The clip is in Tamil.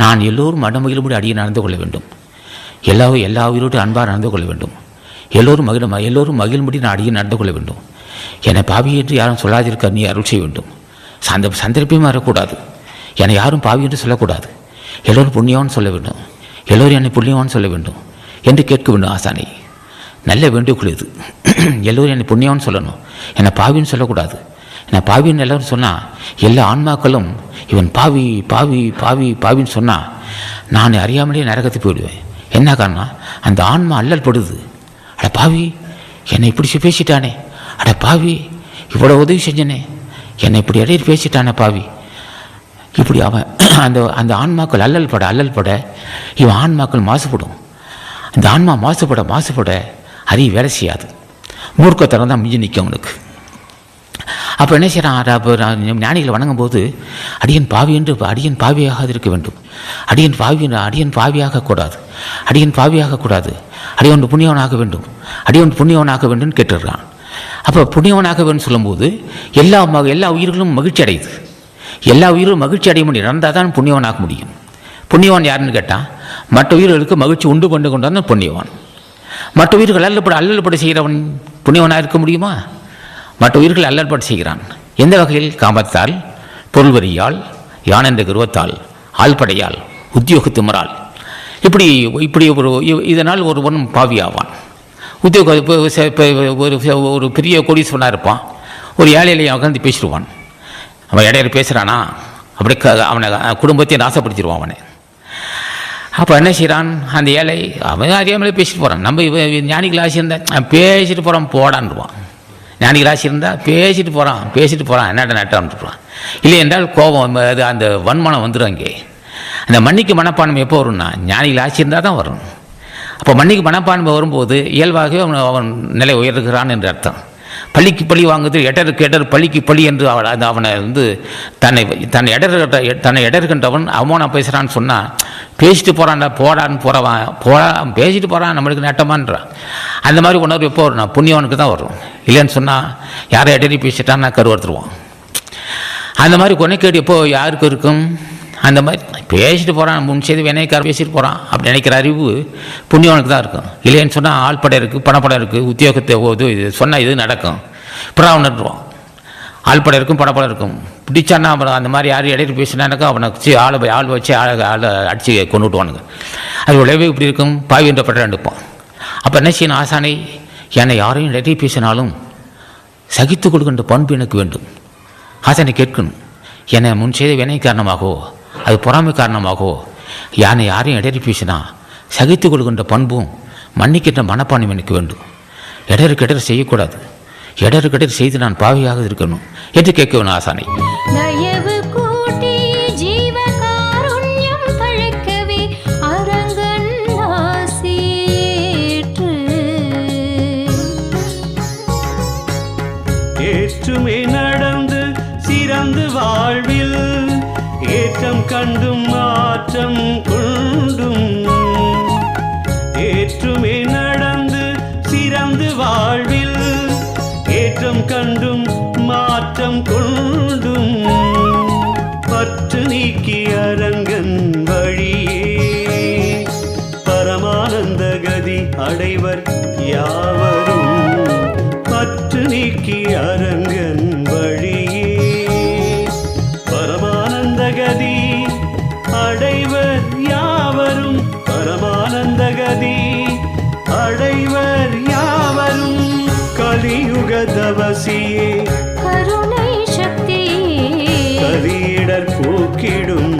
நான் எல்லோரும் மனமகிழும்படி அடியை நடந்து கொள்ள வேண்டும். எல்லா எல்லா உயிரோடு அன்பாக நடந்து கொள்ள வேண்டும். எல்லோரும் மகிழ எல்லோரும் மகிழும்படி நான் அடியை நடந்து கொள்ள வேண்டும். என்னை பாவி என்று யாரும் சொல்லாதிருக்க நீ அருள் செய்ய வேண்டும். சந்த சந்தர்ப்பமே வரக்கூடாது. என்னை யாரும் பாவி என்று சொல்லக்கூடாது. எல்லோரும் புண்ணியவான் சொல்ல வேண்டும். எல்லோரும் என்னை புண்ணியவான் சொல்ல வேண்டும் என்று கேட்க வேண்டும் ஆசானை. நல்ல வேண்டுகோள் இது எல்லோரும் என்னை புண்ணியவான் சொல்லணும். என்னை பாவின்னு சொல்லக்கூடாது. என்னை பாவின்னு எல்லோரும் சொன்னால் எல்லா ஆன்மாக்களும் இவன் பாவி பாவி பாவி பாவின்னு சொன்னால் நான் அறியாமலே நரகத்துக்கு போயிடுவேன். என்ன காரணம் அந்த ஆன்மா அல்லல் படுது. அட பாவி என்னை இப்படி பேசிட்டானே. அட பாவி இவ்வளோ உதவி செஞ்சனே. என்னை இப்படி இடையில் பேசிட்டானே பாவி. இப்படி அவன் அந்த அந்த ஆன்மாக்கள் அல்லல் பட அல்லல் பட இவன் ஆன்மாக்கள் மாசுபடும். அந்த ஆன்மா மாசுபட மாசுபட அறிவு வேலை செய்யாது. மூர்க்கத்தனம் தான் மிஞ்சி நிற்கும் அவனுக்கு. அப்போ என்ன செய்கிறான் அப்போ ஞானிகளை வணங்கும் போது அடியன் பாவி என்று அடியன் பாவியாக இருக்க வேண்டும். அடியன் பாவி அடியன் பாவியாக கூடாது. அடியன் பாவியாக கூடாது. அடியன் புண்ணியவனாக வேண்டும். அடியன் புண்ணியவனாக வேண்டும் கேட்டுடுறான் அப்போ புண்ணியவனாக வேண்டும் சொல்லும்போது எல்லா ம எல்லா உயிர்களும் மகிழ்ச்சி அடையுது. எல்லா உயிரும் மகிழ்ச்சி அடைய முடியும். நடந்தால் தான் புண்ணியவனாக முடியும். புண்ணியவான் யாருன்னு கேட்டால் மற்ற உயிர்களுக்கு மகிழ்ச்சி உண்டு கொண்டு வந்தால் புண்ணியவான். மற்ற உயிர்கள் அல்லல்பட அல்லல்பட செய்கிறவன் புண்ணியவனாக இருக்க முடியுமா? மற்ற உயிர்கள் அல்லற்பாடு செய்கிறான். எந்த வகையில்? காமத்தால் பொருள்வரியால் யானந்த கருவத்தால் ஆள்படையால் உத்தியோக இப்படி இப்படி ஒரு இதனால் ஒருவன் பாவியாவான். உத்தியோக இப்போ ஒரு ஒரு பெரிய கோடீஸ்வரனாக இருப்பான். ஒரு ஏழையிலையும் உட்காந்து பேசிடுவான். அவன் இடையில பேசுகிறானா அப்படி க அவனை குடும்பத்தையும் நாசப்படுத்திடுவான் அவனை. அப்போ என்ன செய்கிறான் அந்த ஏழை அவன் அறியாமலே பேசிட்டு போகிறான் நம்ம ஞானிகள் ஆசி இருந்தால் பேசிட்டு போகிறான் போடான்ருவான் ஞானிகள் ஆசி இருந்தால் பேசிட்டு போகிறான் பேசிட்டு போகிறான் என்னடா நட்டான்ருவான் இல்லை என்றால் கோபம் அது அந்த வன்மனம் வந்துடும் அங்கே. அந்த மன்னிக்கு மனப்பான்மை எப்போ வரும்னா ஞானிகள் ஆசி இருந்தால் தான் வரும். அப்போ மன்னிக்கு மனப்பான்மை வரும்போது இயல்பாகவே அவன் அவன் நிலை உயர்கிறான் என்று அர்த்தம். பள்ளிக்கு பழி வாங்குது எடருக்கு எடர் பள்ளிக்கு பழி என்று அவன் அந்த அவனை வந்து தன்னை தன்னை எடர் தன்னை எடர்கின்றவன் அவமானம் பேசுகிறான்னு சொன்னால் பேசிட்டு போகிறான்டா போடான்னு போகிறவன் போடா பேசிட்டு போகிறான் நம்மளுக்கு நட்டமான்றான். அந்த மாதிரி உணர்வு எப்போ வரும் புண்ணியவனுக்கு தான் வரும். இல்லைன்னு சொன்னால் யாரை இடறி பேசிட்டான்னா கருவறுத்துருவான் அந்த மாதிரி கொனைக்கேடு எப்போ யாருக்கு இருக்கும்? அந்த மாதிரி பேசிட்டு போகிறான் முன் செய்து வினைக்கார பேசிட்டு போகிறான் அப்படி நினைக்கிற அறிவு புண்ணியவனுக்கு தான் இருக்கும். இல்லைன்னு சொன்னால் ஆள்படை இருக்குது பணப்படம் இருக்குது உத்தியோகத்தை இது இது சொன்னால் இது நடக்கும். அப்புறம் உணர்வான் நட்டுருவான் இருக்கும் படப்படம் இருக்கும். பிடிச்சான்னா அப்புறம் அந்த மாதிரி யார் இடையில பேசினானாக்கா அவனை வச்சு ஆள் போய் ஆள் வச்சு ஆளை ஆளை அடித்து கொண்டு விட்டுவானுங்க அது விளைவு இப்படி இருக்கும். பாவின்ற பட்டம் எடுப்பான். அப்போ என்ன செய்யணும் ஆசானை? என்னை யாரையும் நிறைய பேசினாலும் சகித்து கொடுக்கின்ற பண்பு எனக்கு வேண்டும். ஆசானை கேட்கணும் என்னை முன் செய்த வினை காரணமாகவோ அது பொறாமை காரணமாகவோ யானை யாரையும் இடறி பேசினா சகித்து கொடுக்கின்ற பண்பும் மன்னிக்கின்ற மனப்பான்மை எனக்கு வேண்டும். இடரு கெடர் செய்யக்கூடாது. இடரு கெடர் செய்து நான் பாவியாக இருக்கணும் என்று கேட்கணும் ஆசானை. கண்டும் மாற்றம் கொண்டும். ஏற்றுமே நடந்து சிறந்து வாழ்வில். ஏற்றம் கண்டும் மாற்றம் கொண்டும். பற்று நீக்கி அரங்கன் வழியே. பரமானந்த கதி அடைவர் யாவரும். பற்று நீக்கி அரங்கன் தவசியே கருணை சக்தி கலியிடர் போக்கிடும்